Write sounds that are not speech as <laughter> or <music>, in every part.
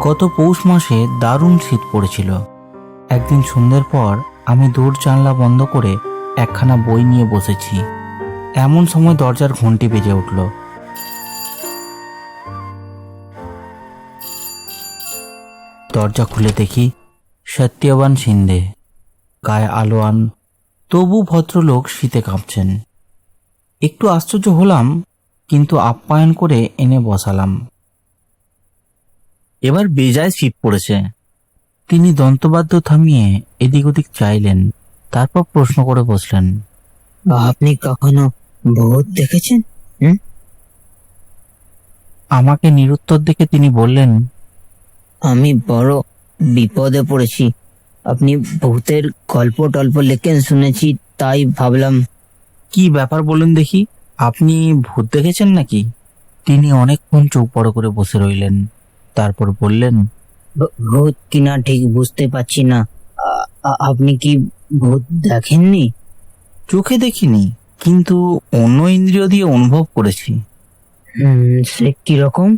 গত পৌষ মাসে দারুণ শীত পড়েছিল। একদিন সন্ধ্যের পর আমি দূর জানলা বন্ধ করে একখানা বই নিয়ে বসেছি। এমন সময় দরজার ঘন্টি বেজে উঠল। দরজা খুলে দেখি সত্যবান সিন্ধে, গায়ে আলোয়ান তবু ভদ্রলোক শীতে কাঁপছেন। একটু আশ্চর্য হলাম কিন্তু আপ্যায়ন করে এনে বসালাম। এবার বেজায় শীত পড়েছে। তিনি দন্তবাদ্য থামিয়ে এদিক ওদিক চাইলেন তারপর প্রশ্ন করে বসলেন। আপনি কখনো ভূত দেখেছেন? আমাকে নিরুত্তর দেখে তিনি বললেন আমি বড় বিপদে পড়েছি। আপনি ভূতের গল্প টল্প লেখেন শুনেছি তাই ভাবলাম কি ব্যাপার বলুন দেখি? আপনি ভূত দেখেছেন নাকি? তিনি অনেকক্ষণ চোখ বড় করে বসে রইলেন। তারপর বললেন ভূত কিনা ঠিক বুঝতে পারছি না। আপনি কি ভূত দেখেননি? চোখে দেখিনি কিন্তু অন্য ইন্দ্রিয় দিয়ে অনুভব করেছি। সে কীরকম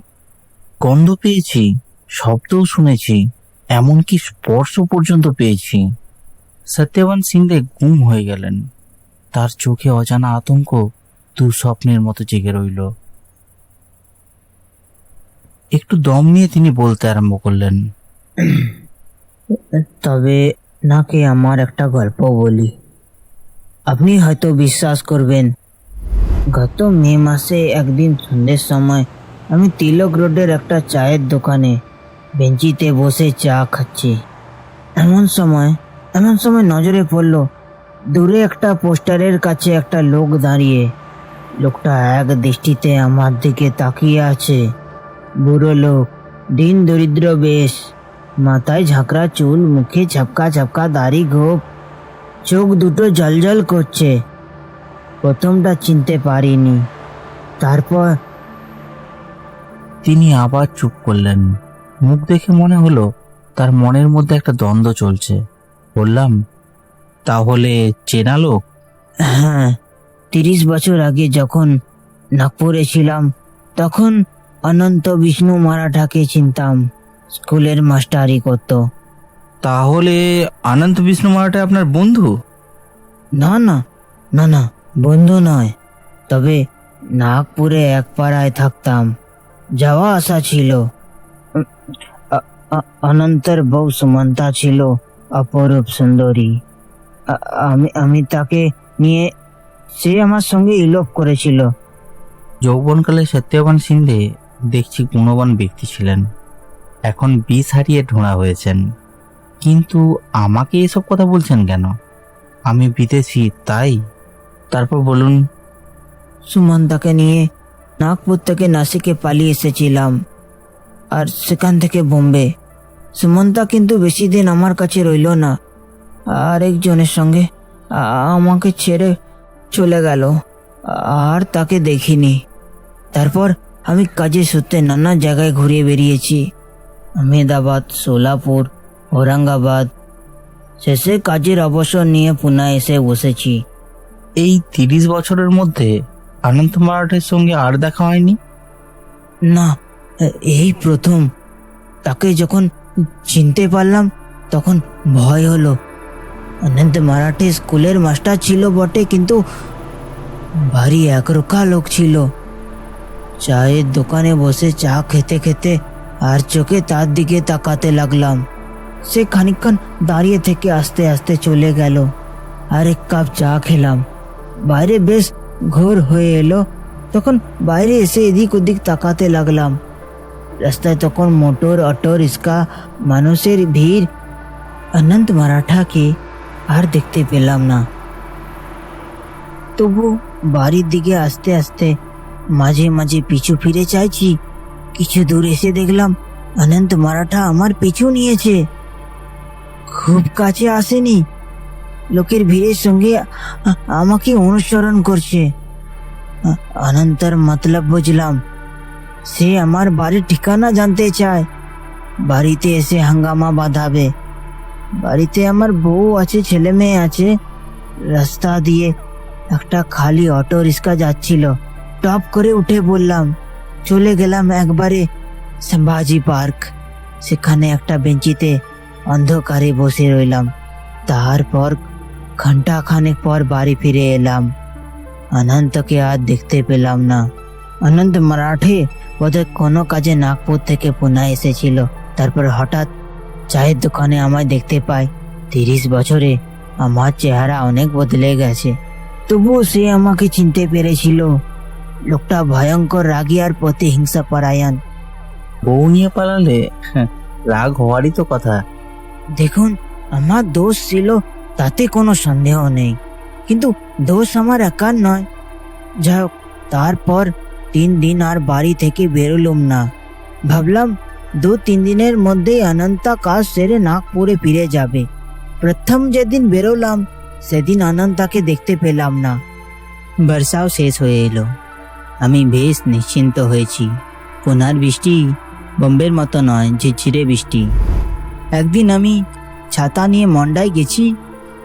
গন্ধ পেয়েছি শব্দও শুনেছি এমনকি স্পর্শ পর্যন্ত পেয়েছি। সত্যবান সিংদে গুম হয়ে গেলেন। তার চোখে অজানা আতঙ্ক দুঃস্বপ্নের মতো জেগে রইল। একটু দম নিয়ে তিনি বলতে আরম্ভ করলেন, তবে নাকি আমার একটা গল্প বলি। আপনি হয়তো বিশ্বাস করবেন, গত মে মাসে একদিন সন্ধ্যের সময় আমি তিলক রোডের একটা চায়ের দোকানে বেঞ্চিতে বসে চা খাচ্ছি। এমন সময় এমন সময় নজরে পড়ল, দূরে একটা পোস্টারের কাছে একটা লোক দাঁড়িয়ে লোকটা এক দৃষ্টিতে আমার দিকে তাকিয়ে আছে। বুড়ো লোক দিন দরিদ্র বেশ। মাথায় ঝাঁকড়া চুল মুখে ঝাপকা ঝাপকা দাড়ি গোপ। চোখ দুটো জলজল করছে। প্রথমটা চিনতে পারিনি। তারপর তিনি আবার চুপ করলেন। মুখ দেখে মনে হলো তার মনের মধ্যে একটা দ্বন্দ্ব চলছে। বললাম তাহলে চেনা লোক? হ্যাঁ তিরিশ বছর আগে যখন নাগপুরে ছিলাম তখন অনন্ত বিষ্ণু মারাঠাকে চিনতাম স্কুলের মাস্টারি করতো। তাহলে অনন্ত বিষ্ণু মারাঠা আপনার বন্ধু? না না না না বন্ধু নয়। তবে নাগপুরে এক পাড়ায় থাকতাম যাওয়া আসা ছিল। অনন্তর বউ সুমন্তা ছিল অপরূপ সুন্দরী। আমি আমি তাকে নিয়ে সে আমার সঙ্গে ইলোপ করেছিল। যৌবনকালে সত্যবান সিন্ধে দেখছি গুণবান ব্যক্তি ছিলেন। এখন বিষ হারিয়ে ঢোঁড়া হয়েছেন। কিন্তু আমাকে এসব কথা বলছেন কেন? আমি বিদেশি তাই? তারপর বলুন। সুমন্তাকে নিয়ে নাগপুর থেকে নাসিকে পালিয়ে এসেছিলাম আর সেখান থেকে বোম্বে। সুমন্তা কিন্তু বেশি দিন আমার কাছে রইল না। আর একজনের সঙ্গে আমাকে ছেড়ে চলে গেল। আর তাকে দেখিনি। তারপর আমি কাজে সূত্রে নানা জায়গায় ঘুরে বেরিয়েছি। আহমেদাবাদ সোলাপুর ঔরঙ্গাবাদ। শেষে কাজের অবসর নিয়ে পুনা এসে বসেছি। এই তিরিশ বছরের মধ্যে আনন্দ মারাঠের সঙ্গে আর দেখা হয়নি? না এই প্রথম। তাকে যখন চিনতে পারলাম তখন ভয় হলো। অনন্ত মারাঠি স্কুলের মাস্টার ছিল বটে, কিন্তু ভারী একরোখা লোক ছিল। চায়ের দোকানে বসে চা খেতে খেতে আর চোখে তার দিকে তাকাতে লাগলাম। সে খানিকক্ষণ দাঁড়িয়ে থেকে আস্তে আস্তে চলে গেল। আর এক কাপ চা খেলাম। বাইরে বেশ ঘোর হয়ে এলো। তখন বাইরে এসে এদিক ওদিক তাকাতে লাগলাম। রাস্তায় তখন মোটর, অটো, রিক্সা, মানুষের ভিড়। অনন্ত মারাঠাকে আর দেখতে পেলাম না। তবু বাড়ির দিকে আস্তে আস্তে মাঝে মাঝে পিছু ফিরে চাইছি। কিছু দূর এসে দেখলাম অনন্ত মারাঠা আমার পিছু নিয়েছে। খুব কাছে আসেনি। লোকের ভিড়ের সঙ্গে আমাকে অনুসরণ করছে। অনন্তর মতলব বুঝলাম, সে আমার বাড়ির ঠিকানা জানতে চায়। বাড়িতে এসে হাঙ্গামা বাঁধাবে। বাড়িতে আমার বউ আছে, ছেলে মেয়ে আছে। রাস্তা দিয়ে একটা খালি অটো রিক্সা যাচ্ছিল। টপ করে উঠে বললাম, চলে গেলাম একবারে সম্ভাজি পার্ক। সেখানে একটা বেঞ্চিতে অন্ধকারে বসে রইলাম। তারপর ঘণ্টা খানেক পর বাড়ি ফিরে এলাম। অনন্তকে আর দেখতে পেলাম না। অনন্ত মারাঠে বোধহয় কোনো কাজে নাগপুর থেকে পুনা এসেছিল। তারপর হঠাৎ চায়ের দোকানে আমায় দেখতে পায়। তিরিশ বছরে আমার চেহারা অনেক বদলে গেছে। তবুও সে আমাকে চিনতে পেরেছিল। লোকটা ভয়ঙ্কর রাগী আর প্রতিহিংসা পরায়ণ বউ নিয়ে পালালে হ্যাঁ, রাগ হওয়ারই তো কথা। দেখুন আমার দোষ ছিল তাতে কোনো সন্দেহ নেই। কিন্তু দোষ আমার একার নয়। যাই হোক তারপর তিন দিন আর বাড়ি থেকে বেরোলুম না। ভাবলাম দু তিন দিনের মধ্যেই অনন্তা কাজ সেরে নাগপুরে ফিরে যাবে। প্রথম যেদিন বেরোলাম, সেদিন অনন্তাকে দেখতে পেলাম না। বর্ষাও শেষ হয়ে এলো। আমি বেশ নিশ্চিন্ত হয়েছি। পুনার বৃষ্টি বোম্বের মতো নয়, ঝিরঝিরে বৃষ্টি। একদিন আমি ছাতা নিয়ে মন্ডায় গেছি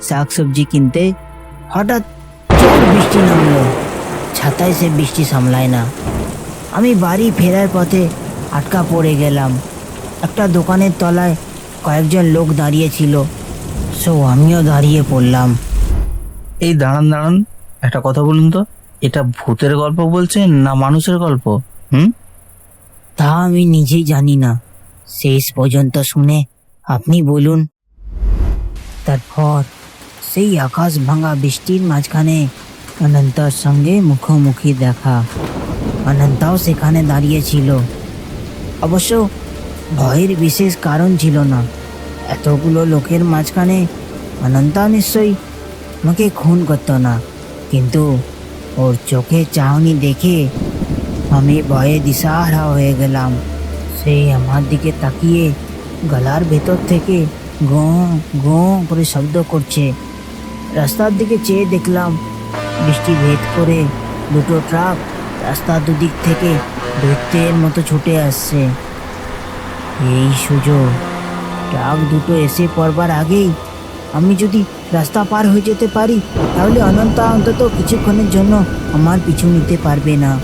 শাক সবজি কিনতে। হঠাৎ বৃষ্টি নামলো। ছাতায় সে বৃষ্টি সামলায় না। আমি বাড়ি ফেরার পথে আটকা পড়ে গেলাম। একটা দোকানের তলায় কয়েকজন লোক দাঁড়িয়ে ছিল। সো আমিও দাঁড়িয়ে পড়লাম। এই দাঁড়ান দাঁড়ান। একটা কথা বলুন তো। এটা ভূতের গল্প বলছেন না মানুষের গল্প? হুম? তা আমি নিজেই জানি না। শেষ পর্যন্ত শুনে আপনি বলুন। তারপর সেই আকাশ ভাঙা বৃষ্টির মাঝখানে অনন্তর সঙ্গে মুখোমুখি দেখা। অনন্তাও সেখানে দাঁড়িয়েছিল অবশ্য ভয়ের বিশেষ কারণ ছিল না। এতগুলো লোকের মাঝখানে অনন্তা নিশ্চয়ই আমাকে খুন করতো না, কিন্তু ওর চোখে চাহনি দেখে আমি ভয়ে দিশাহারা হয়ে গেলাম। সে আমার দিকে তাকিয়ে গলার ভেতর থেকে গো গো করে শব্দ করছে। রাস্তার দিকে চেয়ে দেখলাম বৃষ্টি ভেদ করে দুটো ট্রাক রাস্তার দুদিক থেকে দৈত্যের মতো ছুটে আসছে। এই সুযোগ, ট্রাক দুটো এসে পড়বার আগেই আমি যদি রাস্তা পার হয়ে যেতে পারি, তাহলে অনন্তা অন্তত কিছুক্ষণের জন্য আমার পিছু নিতে পারবে না।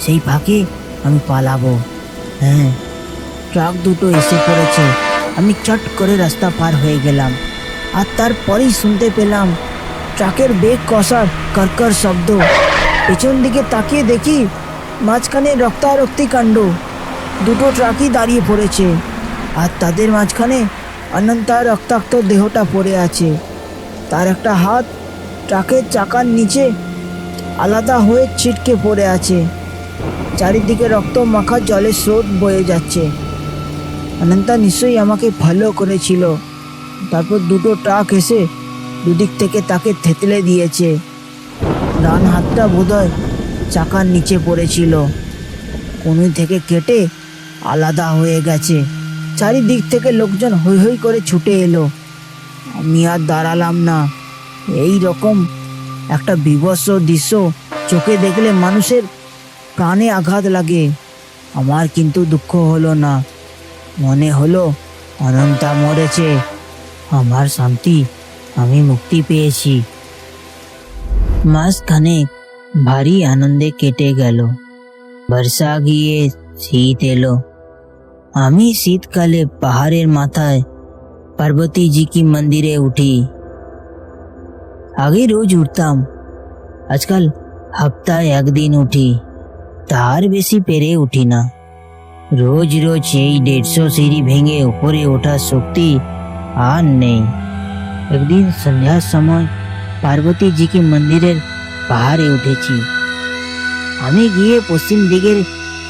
সেই ফাঁকে আমি পালাবো। হ্যাঁ ট্রাক দুটো এসে পড়েছে। আমি চট করে রাস্তা পার হয়ে গেলাম। আর তারপরেই শুনতে পেলাম, ট্রাকের বেগ কষার কর্কর শব্দ। পেছন দিকে তাকিয়ে দেখি মাঝখানে রক্তারক্তি কাণ্ড। দুটো ট্রাকই দাঁড়িয়ে পড়েছে আর তাদের মাঝখানে অনন্তার রক্তাক্ত দেহটা পড়ে আছে। তার একটা হাত ট্রাকের চাকার নিচে আলাদা হয়ে ছিটকে পড়ে আছে। চারিদিকে রক্ত মাখা জলের স্রোত বয়ে যাচ্ছে। অনন্তা নিশ্চয়ই আমাকে ভালো করেছিল। তারপর দুটো ট্রাক এসে দুদিক থেকে তাকে থেতলে দিয়েছে। ডান হাতটা বোধহয় চাকার নিচে পড়েছিল। কোনি থেকে কেটে আলাদা হয়ে গেছে। চারিদিক থেকে লোকজন হৈ হৈ করে ছুটে এলো। আমি আর দাঁড়ালাম না। এই রকম একটা বিভৎস দৃশ্য চোখে দেখলে মানুষের প্রাণে আঘাত লাগে। আমার কিন্তু দুঃখ হলো না। মনে হলো অনন্তা মরেছে। আমার শান্তি, আমি মুক্তি পেয়েছি। মাঝখানে ভারী আনন্দে কেটে গেল। বর্ষা গিয়ে শীত এলো। আমি শীতকালে পাহাড়ের মাথায় পার্বতী জি কি মন্দিরে উঠি। আগে রোজ উঠতাম, আজকাল হপ্তায় একদিন উঠি। তার বেশি পেরে উঠি না। রোজ রোজ এই দেড়শো সিঁড়ি ভেঙে উপরে ওঠার শক্তি আর নেই। একদিন সন্ধ্যার সময় পার্বতী জি কি মন্দিরের পাহাড়ে উঠেছি। আমি গিয়ে পশ্চিম দিকের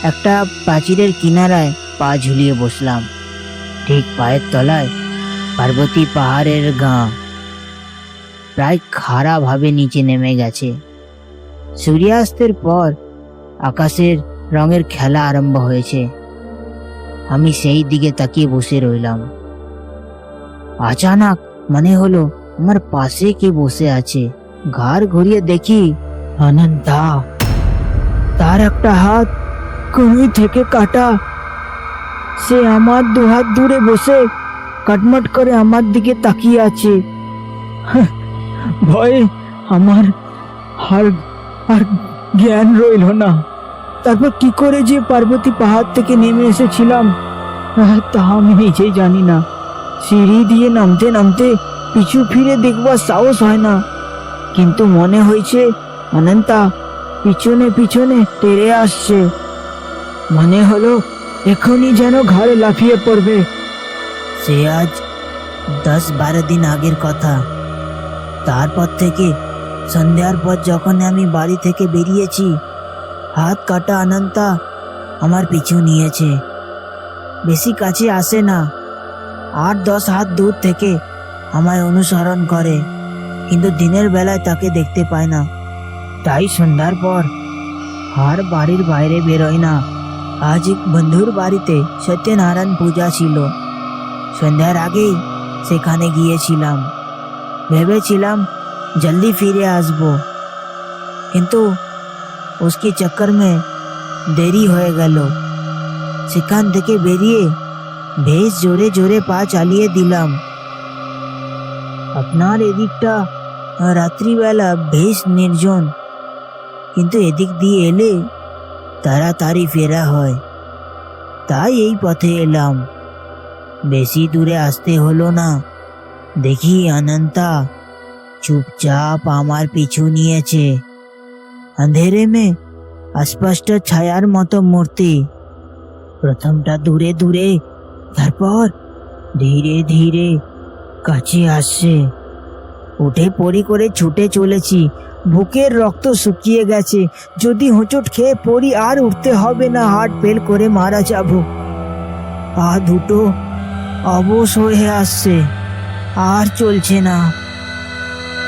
একটা প্রাচীরের কিনারায় পা ঝুলিয়ে বসলাম। ঠিক পায়ের তলায় পার্বতী পাহাড়ের গা প্রায় খাড়াভাবে নিচে নেমে গেছে। সূর্যাস্তের পর আকাশের রঙের খেলা আরম্ভ হয়েছে। আমি সেই দিকে তাকিয়ে বসে রইলাম। আচানক মনে হলো আমার পাশে কে বসে আছে ঘাড় ঘুরিয়ে দেখি অনন্তা তার একটা হাত কুমি থেকে কাটা সে আমার দু হাত দূরে বসে কটমট করে আমার দিকে তাকিয়ে আছে হাহ, ভয়ে আমার হাড় আর জ্ঞান রইল না তারপর কি করে যে পার্বতী পাহাড় থেকে নেমে এসেছিলাম আহ, তা আমি নিজেই জানি না সিঁড়ি দিয়ে নামতে নামতে পিছু ফিরে দেখবার সাহস হয় না। কিন্তু মনে হয়েছে, অনন্তা পিছনে পিছনে তেরে আসছে। মনে হলো, এখনই যেন ঘাড়ে লাফিয়ে পড়বে। সে আজ দশ বারো দিন আগের কথা। তারপর থেকে সন্ধ্যার পর যখন আমি বাড়ি থেকে বেরিয়েছি, হাত কাটা অনন্তা আমার পিছু নিয়েছে। বেশি কাছে আসে না। আট দশ হাত দূর থেকে আমায় অনুসরণ করে কিন্তু দিনের বেলায় তাকে দেখতে পায় না তাই সন্ধ্যার পর আর বাড়ির বাইরে বেরোয় না আজ এক বন্ধুর বাড়িতে সত্যনারায়ণ পূজা ছিল সন্ধ্যার আগেই সেখানে গিয়েছিলাম ভেবেছিলাম জলদি ফিরে আসবো কিন্তু उसके चक्कर में দেরি হয়ে গেল সেখান থেকে বেরিয়ে বেশ জোরে জোরে পা চালিয়ে দিলাম আপনার এদিকটা রাত্রিবেলা বেশ নির্জন। কিন্তু এদিক দিয়ে এলে তাড়াতাড়ি ফেরা হয়। তাই এই পথে এলাম। বেশি দূরে আসতে হলো না। দেখি অনন্তা চুপচাপ আমার পিছু নিয়েছে। অন্ধেরে মে স্পষ্ট ছায়ার মতো মূর্তি। প্রথমটা দূরে দূরে, তারপর ধীরে ধীরে কাছে আসছে উঠে পড়ি করে ছুটে চলেছি। বুকের রক্ত শুকিয়ে গেছে। যদি হোঁচট খেয়ে পড়ি, আর উঠতে হবে না। হার্ট ফেল করে মারা যাব। পা দুটো অবশ হয়ে আসছে। আর চলছে না।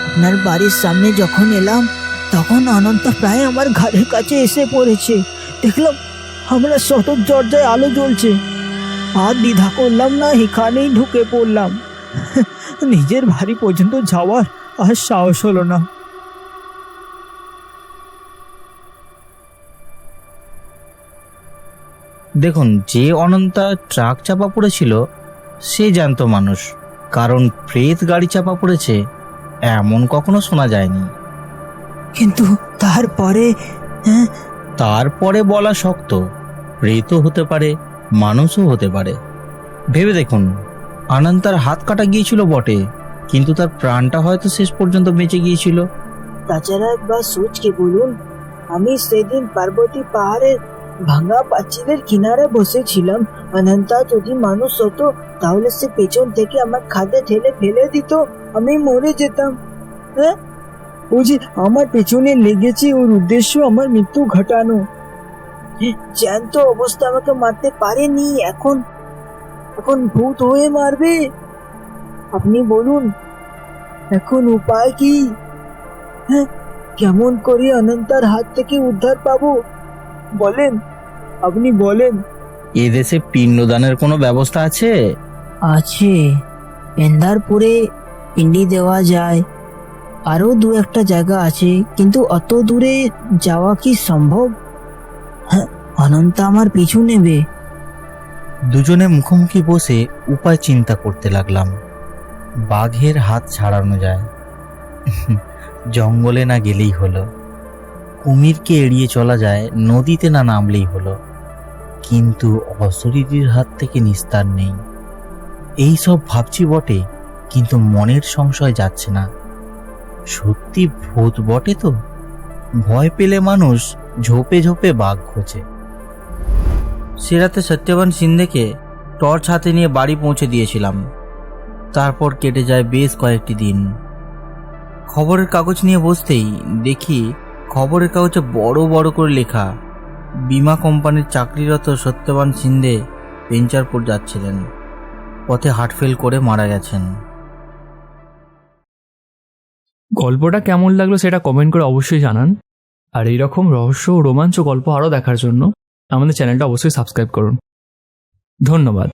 আপনার বাড়ির সামনে যখন এলাম, তখন অনন্ত প্রায় আমার ঘরের কাছে এসে পড়েছে। দেখলাম, আমরা সতত দরজায় আলো জ্বলছে। আর দ্বিধা করলাম না, এখানেই ঢুকে পড়লাম। <laughs> নিজের বাড়ি পর্যন্ত যাওয়ার আর সাহস হলো না। দেখুন যে অনন্তা ট্রাক চাপা পড়েছিল সে জ্যান্ত মানুষ। কারণ প্রেত গাড়ি চাপা পড়েছে এমন কখনো শোনা যায়নি। কিন্তু তারপরে হ্যাঁ? তারপরে বলা শক্ত প্রেতও হতে পারে মানুষও হতে পারে। ভেবে দেখুন আনন্তার হাত কাটা গিয়েছিল বটে, কিন্তু তার প্রাণটা হয়তো শেষ পর্যন্ত বেঁচে গিয়েছিল। তাছাড়া একবার সোচকে বলুন, আমি সেদিন পার্বতী পাহাড়ের ভাঙা পাঁচিলের কিনারে বসেছিলাম। অনন্তা, যদি মানুষ হতো, তাহলে সে পেছন থেকে আমার খাদে ঠেলে ফেলে দিত, আমি মরে যেতাম। হ্যাঁ? ও যে আমার পেছনে লেগেছে, ওর উদ্দেশ্য আমার মৃত্যু ঘটানো। জ্যান্ত অবস্থা আমাকে মারতে পারেনি, এখন এখন ভূত হয়ে মারবে। আপনি বলুন এখন উপায় কি? হ্যাঁ কেমন করে অনন্তার হাত থেকে উদ্ধার পাবো? বলেন আপনি বলেন। এদেশে পিণ্ডদানের কোনো ব্যবস্থা আছে? আছে। এন্দারপুরে পিণ্ডি দেওয়া যায়। আরও দু একটা জায়গা আছে কিন্তু অত দূরে যাওয়া কি সম্ভব? হ্যাঁ অনন্ত আমার পিছু নেবে। দুজনে মুখোমুখি বসে উপায় চিন্তা করতে লাগলাম। বাঘের হাত ছাড়ানো যায়। জঙ্গলে না গেলেই হলো। কুমিরকে এড়িয়ে চলা যায়, নদীতে না নামলেই হলো। কিন্তু অশরীরীর হাত থেকে নিস্তার নেই। এই সব ভাবছি বটে, কিন্তু মনের সংশয় যাচ্ছে না। সত্যি ভূত বটে তো? ভয় পেলে মানুষ ঝোপে ঝোপে বাঘ খোঁজে। সে রাতে সত্যবান সিন্ধেকে টর্চ হাতে নিয়ে বাড়ি পৌঁছে দিয়েছিলাম। তারপর কেটে যায় বেশ কয়েকটি দিন। খবরের কাগজ নিয়ে বসতেই দেখি খবরের কাগজে বড় বড় করে লেখা, বিমা কোম্পানির চাকরিরত সত্যবান সিন্ধে পেঞ্চারপুর যাচ্ছিলেন। পথে হার্টফেল করে মারা গেছেন। গল্পটা কেমন লাগল সেটা কমেন্ট করে অবশ্যই জানান। আর এইরকম রহস্য ও রোমাঞ্চ গল্প আরও দেখার জন্য আমাদের চ্যানেলটা অবশ্যই সাবস্ক্রাইব করুন। ধন্যবাদ।